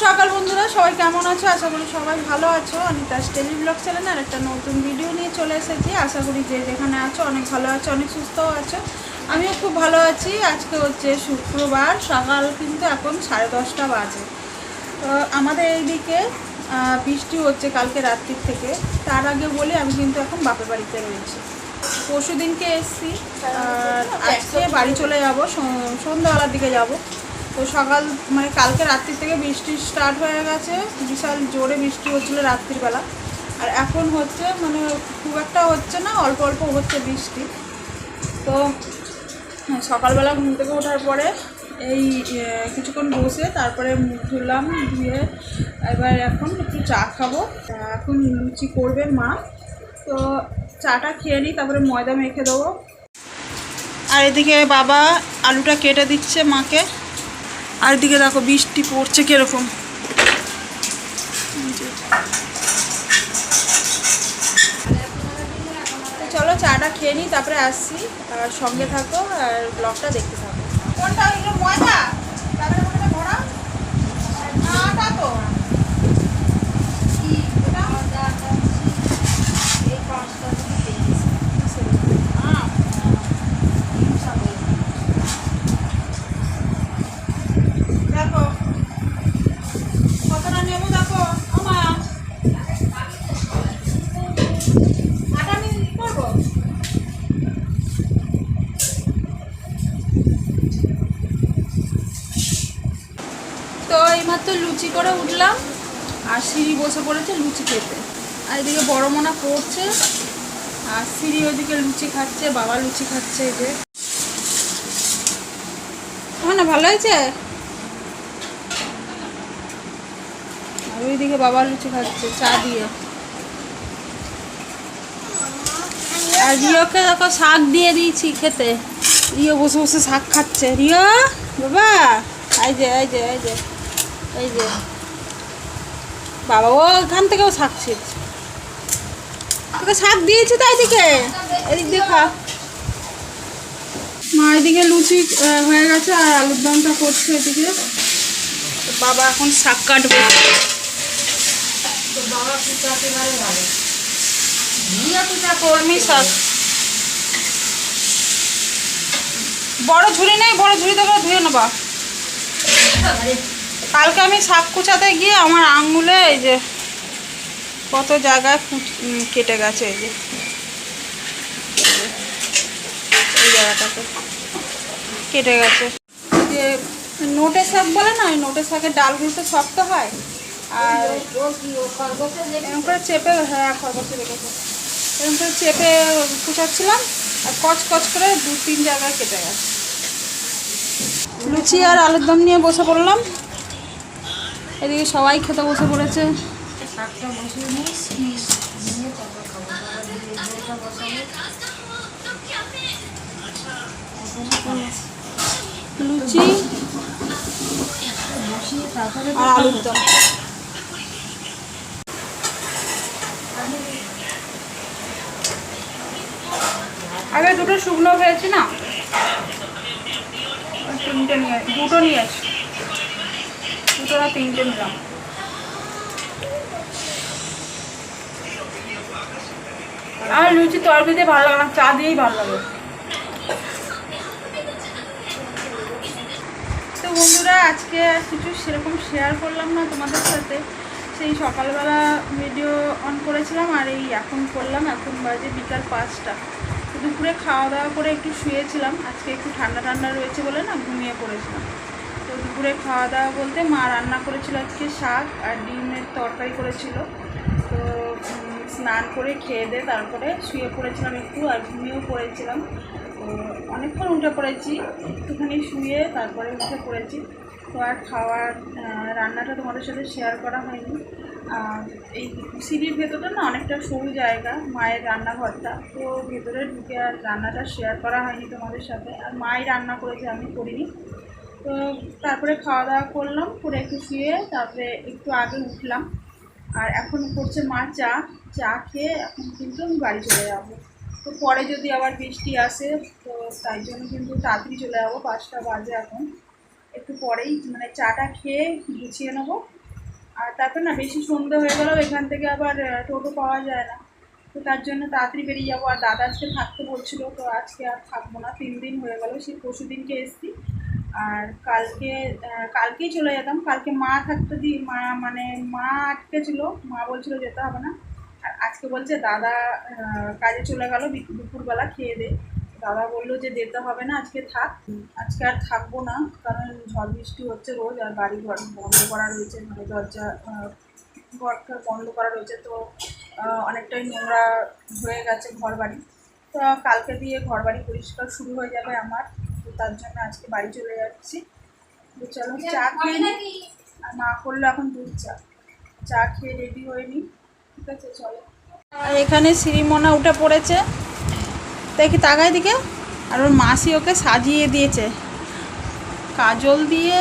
সকাল বন্ধুরা, সবাই কেমন আছো? আশা করি সবাই ভালো আছো। তার টেলি ব্লগ চ্যানেল একটা নতুন ভিডিও নিয়ে চলে এসেছি। আশা করি যে যেখানে আছো, অনেক ভালো আছো, অনেক সুস্থও আছো। আমিও খুব ভালো আছি। আজকে হচ্ছে শুক্রবার, সকাল কিন্তু এখন সাড়ে দশটা বাজে। তো আমাদের এইদিকে বৃষ্টি হচ্ছে কালকে রাত্রির থেকে। তার আগে বলি, আমি কিন্তু এখন বাপের বাড়িতে রয়েছি। পরশু দিনকে এসছি। আর আজকে বাড়ি চলে যাব সন- সন্ধ্যাবেলার দিকে যাব। তো সকাল মানে কালকে রাত্রি থেকে বৃষ্টি স্টার্ট হয়ে গেছে। বিশাল জোরে বৃষ্টি হচ্ছিল রাত্রিবেলা আর এখন হচ্ছে মানে খুব একটা হচ্ছে না অল্প অল্প হচ্ছে বৃষ্টি। তো হ্যাঁ, সকালবেলা ঘুম থেকে ওঠার পরে এই কিছুক্ষণ বসে তারপরে মুখ ধুলাম ধুয়ে এবার এখন একটু চা খাব। এখন লুচি করবে মা। তো চাটা খেয়ে নিই তারপরে ময়দা মেখে দেবো। আর এদিকে বাবা আলুটা কেটে দিচ্ছে মাকে। আর দিকে দেখো বৃষ্টি পড়ছে কীরকম। চলো চাটা খেয়ে নিই, তারপরে আসছি। আর সঙ্গে থাকো আর ব্লগটা দেখতে থাকো। কোনটা ওইগুলো ময়দা তারপরে কোনটা ভরা না আটা তো কি ওটা আহ, দেখো কতটা নেব দেখো আমা আটা আমি কি করব তো এইমাত্র লুচি করে উঠলাম, আর সিঁড়ি বসে পড়েছে লুচি খেতে। আর এদিকে বড় মোনা পড়ছে আর সিঁড়ি ওদিকে লুচি খাচ্ছে, বাবা লুচি খাচ্ছে এই যে। না ভালো হয়েছে? আর ওইদিকে বাবা লুচি খাচ্ছে, চা দিয়ে। আর রিওকে দেখো শাক দিয়ে দিয়েছি খেতে। রিও বসে বসে শাক খাচ্ছে। রিও, বাবা, এই যে এই যে এই যে। এই যে। বাবা ও এখান থেকেও শাক তোকে শাক দিয়েছি তাই দিকে এদিক দিয়ে খা। মা এদিকে লুচি হয়ে গেছে আর আলুর দমটা করছে এদিকে। তো বাবা এখন শাক কাটবে। কলমি শাক। বড় ঝুড়ি নেই বড় ঝুড়িতে করে ধুয়ে নেবা। কালকে আমি শাক কুচাতে গিয়ে আমার আঙুলে এই যে কত জায়গায় ফুট- কেটে গেছে এই যে। এই জায়গাটাতে কেটে গেছে। যে নোটে শাক বলে না, ওই নোটে শাকের ডালগুলো তো শক্ত হয়। আর এরকম করে চেপে হ্যাঁ খরগোশে রেখেছে। এরকম করে চেপে কুচাচ্ছিলাম, আর কচ কচ করে দু তিন জায়গায় কেটে গেছে। লুচি আর আলুর দম নিয়ে বসে পড়লাম। এদিকে সবাই খেতে বসে পড়েছে। লুচি। আগে দুটো শুকনো হয়েছে না। তিনটে নিয়ে দুটো নিয়ে আসি। না তিনটে নিলাম আর লুচি তরকারি দিয়ে ভালো লাগে না, চা দিয়েই ভালো লাগে। তো বন্ধুরা, আজকে কিছু সেরকম শেয়ার করলাম না তোমাদের সাথে। সেই সকালবেলা ভিডিও অন করেছিলাম আর এই এখন করলাম। এখন বাজে বিকাল পাঁচটা। দুপুরে খাওয়া দাওয়া করে একটু শুয়েছিলাম। আজকে একটু ঠান্ডা ঠান্ডা রয়েছে বলে না, ঘুমিয়ে পড়েছিলাম। তো দুপুরে খাওয়া দাওয়া বলতে মা রান্না করেছিল আজকে শাক আর ডিমের তরকারি করেছিল। তো স্নান করে খেয়ে দিয়ে তারপরে শুয়ে পড়েছিলাম একটু আর ঘুমিয়েও পড়েছিলাম। তো অনেকক্ষণ উঠে পড়েছি, একটুখানি শুয়ে তারপরে উঠে পড়েছি। তো আর খাওয়ার রান্নাটা তোমাদের সাথে শেয়ার করা হয়নি। আর এই সিঁড়ির ভেতরটা না অনেকটা সরু জায়গা, মায়ের রান্নাঘরটা। তো ভেতরে ঢুকে আর রান্নাটা শেয়ার করা হয়নি তোমাদের সাথে। আর মাই রান্না করেছে, আমি করিনি। তো তারপরে খাওয়া দাওয়া করলাম, করে একটু শুয়ে, তারপরে একটু আগে উঠলাম। আর এখন করছে মা চা চা খেয়ে এখন কিন্তু আমি বাড়ি চলে যাব। তো পরে যদি আবার বৃষ্টি আসে, তো তাই জন্য কিন্তু তাড়াতাড়ি চলে যাব, পাঁচটা বাজে এখন। একটু পরেই মানে চাটা খেয়ে গুছিয়ে নেব। আর তাতে না বেশি সন্ধে হয়ে গেলেও এখান থেকে আবার টোটো পাওয়া যায় না। তো তার জন্য তাড়াতাড়ি বেরিয়ে যাব। আর দাদা আজকে থাকতে বলছিল, তো আজকে আর থাকব না। তিন দিন হয়ে গেল সেই পরশু দিনকে এসছি। আর কালকে কালকেই চলে যেতাম। কালকে মা থাকতে দি, মা মানে মা আটকে ছিল মা বলছিল যেতে হবে না। আর আজকে বলছে, দাদা কাজে চলে গেল দুপুরবেলা খেয়ে দে। দাদা বলল যে, যেতে হবে না, আজকে থাক। আজকে আর থাকব না, কারণ ঝড় বৃষ্টি হচ্ছে রোজ, আর বাড়ি ঘর বন্ধ করা রয়েছে মানে দরজা ঘরটা বন্ধ করা রয়েছে। তো অনেকটাই নোংরা হয়ে গেছে ঘর বাড়ি তো, কালকে দিয়ে ঘর বাড়ি পরিষ্কার শুরু হয়ে যাবে আমার। তার জন্য আজকে বাড়ি চলে যাচ্ছি। তো চলো চা খেয়ে নিই আর মা করল এখন দুধ চা। চা খেয়ে রেডি হয়ে নিই ঠিক আছে চলো। আর এখানে শ্রীমনা উঠে পড়েছে। দেখি তাকায় দিকে। আর ওর মাসি ওকে সাজিয়ে দিয়েছে। কাজল দিয়ে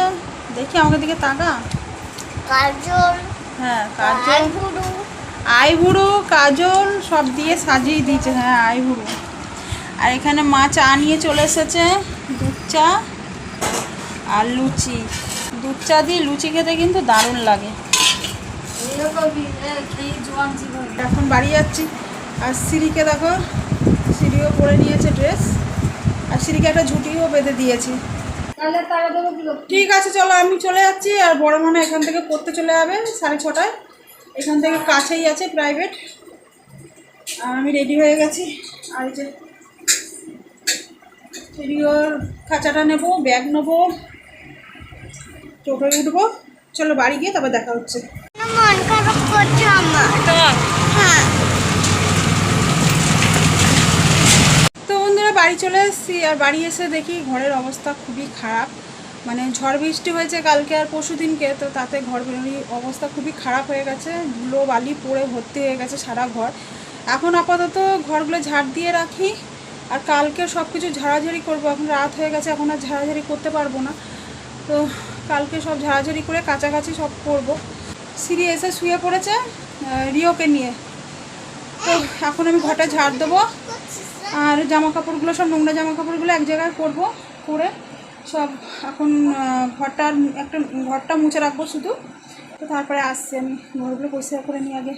দেখি আমাকে দিকে তাকা। কাজল। হ্যাঁ কাজল। আইবুড়ো কাজল সব দিয়ে সাজিয়ে দিয়েছে। হ্যাঁ আইবুড়ো আর এখানে মা চা নিয়ে চলে এসেছে। চা আর লুচি। দুধ চা দিয়ে লুচি খেতে কিন্তু দারুণ লাগে। এখন বাড়ি যাচ্ছি। আর সিঁড়িকে দেখো, সিঁড়িও পরে নিয়েছে ড্রেস আর সিঁড়িকে একটা ঝুঁটিও বেঁধে দিয়েছি। ঠিক আছে, চলো আমি চলে যাচ্ছি। আর বড় মনে এখান থেকে পড়তে চলে যাবে সাড়ে ছটায়। এখান থেকে কাছেই আছে প্রাইভেট আর আমি রেডি হয়ে গেছি। আর যে রেডিওর খাঁচাটা নেব, ব্যাগ নেব, টোটোয় উঠবো। চলো বাড়ি গিয়ে তারপর দেখা হচ্ছে। তো বন্ধুরা, বাড়ি চলে এসেছি। আর বাড়ি এসে দেখি ঘরের অবস্থা খুবই খারাপ। মানে ঝড় বৃষ্টি হয়েছে কালকে আর পরশু দিনকে, তো তাতে ঘর বাড়ির অবস্থা খুবই খারাপ হয়ে গেছে। ধুলো বালি পড়ে ভর্তি হয়ে গেছে সারা ঘর। এখন আপাতত ঘরগুলো ঝাড় দিয়ে রাখি। আর কালকে সব কিছু ঝাড়াঝাড়ি করব। এখন রাত হয়ে গেছে এখন আর ঝাড়াঝাড়ি করতে পারব না। তো কালকে সব ঝাড়াঝাড়ি করে কাছাকাছি সব করব। সিঁড়ি এসে শুয়ে পড়েছে রিওকে নিয়ে। তো এখন আমি ঘরটা ঝাড় দেবো। আর জামা কাপড়গুলো সব নোংরা জামা কাপড়গুলো এক জায়গায় করব করে সব এখন আহ, ঘরটা একটা ঘরটা মুছে রাখব শুধু। তো তারপরে আসছি আমি। ঘরগুলো পরিষ্কার করে নিই আগে।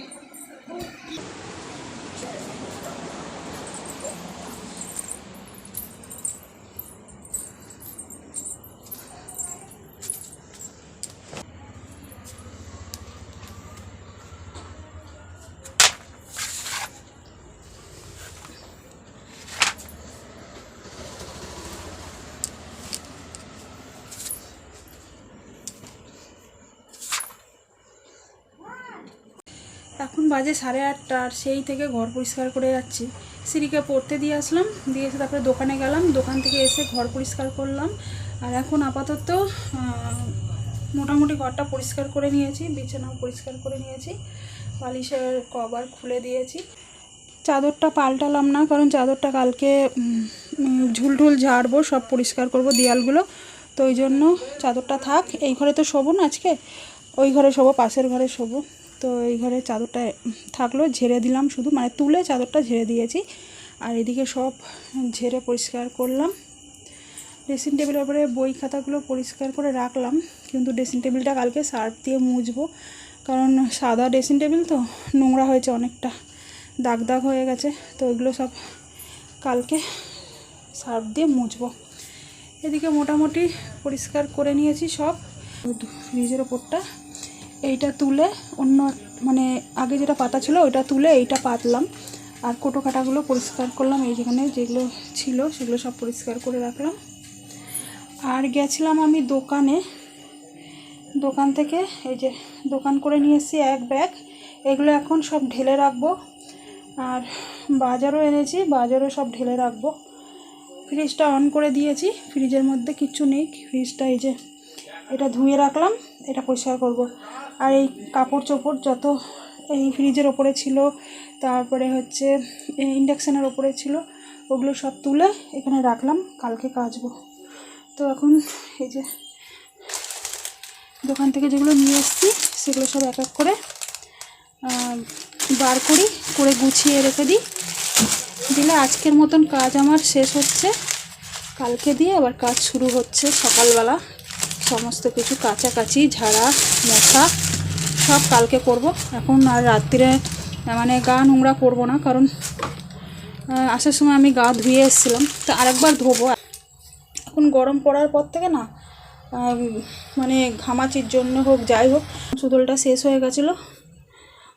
এখন বাজে সাড়ে আটটা আর সেই থেকে ঘর পরিষ্কার করে যাচ্ছি। সিঁড়িকে পড়তে দিয়ে আসলাম, দিয়ে এসে তারপরে দোকানে গেলাম। দোকান থেকে এসে ঘর পরিষ্কার করলাম। আর এখন আপাতত মোটামুটি ঘরটা পরিষ্কার করে নিয়েছি, বিছানাও পরিষ্কার করে নিয়েছি, বালিশের কভার খুলে দিয়েছি। চাদরটা পাল্টালাম না, কারণ চাদরটা কালকে ঝুলঢুল ঝাড়বো, সব পরিষ্কার করব দেয়ালগুলো। তো ওই জন্য চাদরটা থাক, এই ঘরে তো শোবো না আজকে? ওই ঘরে শোবো, পাশের ঘরে শোবো। তো এই ঘরে চাদরটা থাকল, ঝেড়ে দিলাম শুধু মানে তুলে চাদরটা ঝেড়ে দিয়েছি। আর এদিকে সব ঝেড়ে পরিষ্কার করলাম। ড্রেসিং টেবিলের উপরে বই খাতাগুলো পরিষ্কার করে রাখলাম, কিন্তু ড্রেসিং টেবিলটা কালকে সার্ফ দিয়ে মুছবো, কারণ সাদা ড্রেসিং টেবিল তো নোংরা হয়েছে অনেকটা, দাগ দাগ হয়ে গেছে, তো ওইগুলো সব কালকে সার্ফ দিয়ে মুছবো। এদিকে মোটামুটি পরিষ্কার করে নিয়েছি সব ফ্রিজের ওপরটা। এইটা তুলে অন্য মানে আগে যেটা পাতা ছিল ওইটা তুলে এইটা পাতলাম। আর কোটো কাটাগুলো পরিষ্কার করলাম, এই যেখানে যেগুলো ছিল সেগুলো সব পরিষ্কার করে রাখলাম। আর গেছিলাম আমি দোকানে। দোকান থেকে এই যে দোকান করে নিয়ে এসেছি এক ব্যাগ। এগুলো এখন সব ঢেলে রাখব। আর বাজারও এনেছি, বাজারও সব ঢেলে রাখব। ফ্রিজটা অন করে দিয়েছি, ফ্রিজের মধ্যে কিচ্ছু নেই। ফ্রিজটা এই যে এটা ধুয়ে রাখলাম, এটা পরিষ্কার করব। আর এই কাপড় চোপড় যত এই ফ্রিজের ওপরে ছিল, তারপরে হচ্ছে ইন্ডাকশানের ওপরে ছিল, ওগুলো সব তুলে এখানে রাখলাম, কালকে কাচবো। তো এখন এই যে দোকান থেকে যেগুলো নিয়ে এসেছি, সেগুলো সব এক এক করে বার করি, করে গুছিয়ে রেখে দিই। দিলে আজকের মতন কাজ আমার শেষ হচ্ছে। কালকে দিয়ে আবার কাজ শুরু হচ্ছে সকালবেলা। সমস্ত কিছু কাছাকাছি, ঝাড়া মোছা সব কালকে করব। এখন আর রাত্রিরে মানে গা নোংরা করব না, কারণ আসার সময় আমি গা ধুয়ে এসেছিলাম। তো আরেকবার ধোবো। এখন গরম পড়ার পর থেকে না মানে ঘামাচির জন্য হোক, যাই হোক, সুদলটা শেষ হয়ে গেছিল।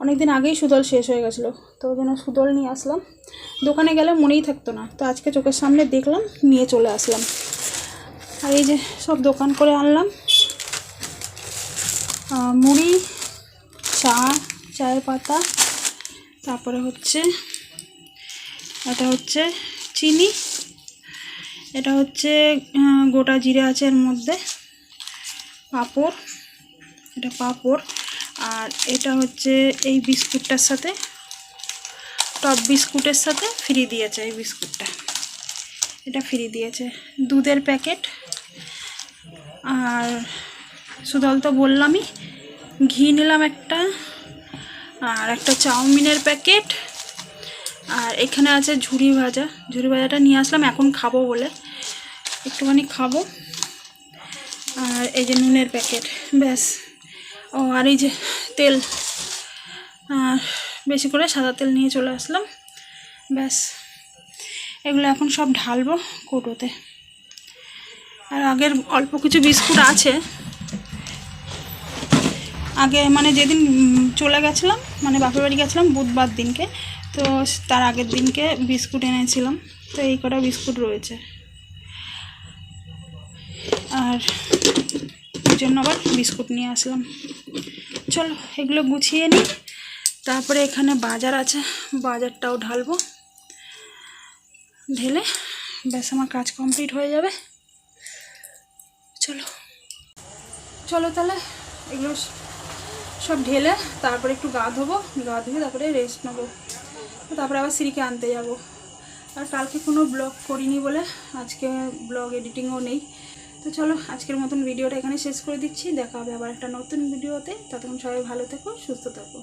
অনেক দিন আগেই সুদল শেষ হয়ে গেছিল, তো ওই জন্য সুদল নিয়ে আসলাম। দোকানে গেলে মনেই থাকতো না। তো আজকে চোখের সামনে দেখলাম, নিয়ে চলে আসলাম। আর এই যে সব দোকান করে আনলাম। মুড়ি, চা, চায়ের পাতা, তারপরে হচ্ছে, এটা হচ্ছে চিনি, এটা হচ্ছে গোটা জিরে আছে এর মধ্যে, পাঁপড়, এটা পাঁপড়, আর এটা হচ্ছে এই বিস্কুটটার সাথে টপ বিস্কুটের সাথে ফ্রি দিয়েছে এই বিস্কুটটা। এটা ফ্রি দিয়েছে। দুধের প্যাকেট আর সুদল তো বললামই, ঘি নিলাম একটা, আর একটা চাউমিনের প্যাকেট, আর এখানে আছে ঝুরি ভাজা। ঝুরি ভাজাটা নিয়ে আসলাম, এখন খাব বলে। একটুখানি খাব। আর এই যে নুনের প্যাকেট, ব্যাস। ও, আর এই যে তেল। আর বেশি করে সাদা তেল নিয়ে চলে আসলাম। ব্যাস। এগুলো এখন সব ঢালবো কৌটোতে। আর আগের অল্প কিছু বিস্কুট আছে। আগে মানে যেদিন চলে গেছিলাম মানে বাপের বাড়ি গেছিলাম বুধবার দিনকে, তো তার আগের দিনকে বিস্কুট এনেছিলাম, তো এই কটা বিস্কুট রয়েছে। আর ওই জন্য আবার বিস্কুট নিয়ে আসলাম। চলো, এগুলো গুছিয়ে নিই। তারপরে এখানে বাজার আছে, বাজারটাও ঢালবো। ঢেলে, ব্যাস, আমার কাজ কমপ্লিট হয়ে যাবে। চলো। চলো তাহলে, এগুলো সব ঢেলে তারপরে একটু গা ধোবো গা ধুয়ে তারপরে রেস্ট নেব। তারপরে আবার সিঁড়িকে আনতে যাব। আর কালকে কোনো ব্লগ করিনি বলে আজকে ব্লগ এডিটিংও নেই। তো চলো, আজকের মতন ভিডিওটা এখানে শেষ করে দিচ্ছি। দেখা হবে আবার একটা নতুন ভিডিওতে ততক্ষণ সবাই ভালো থেকো, সুস্থ থাকো।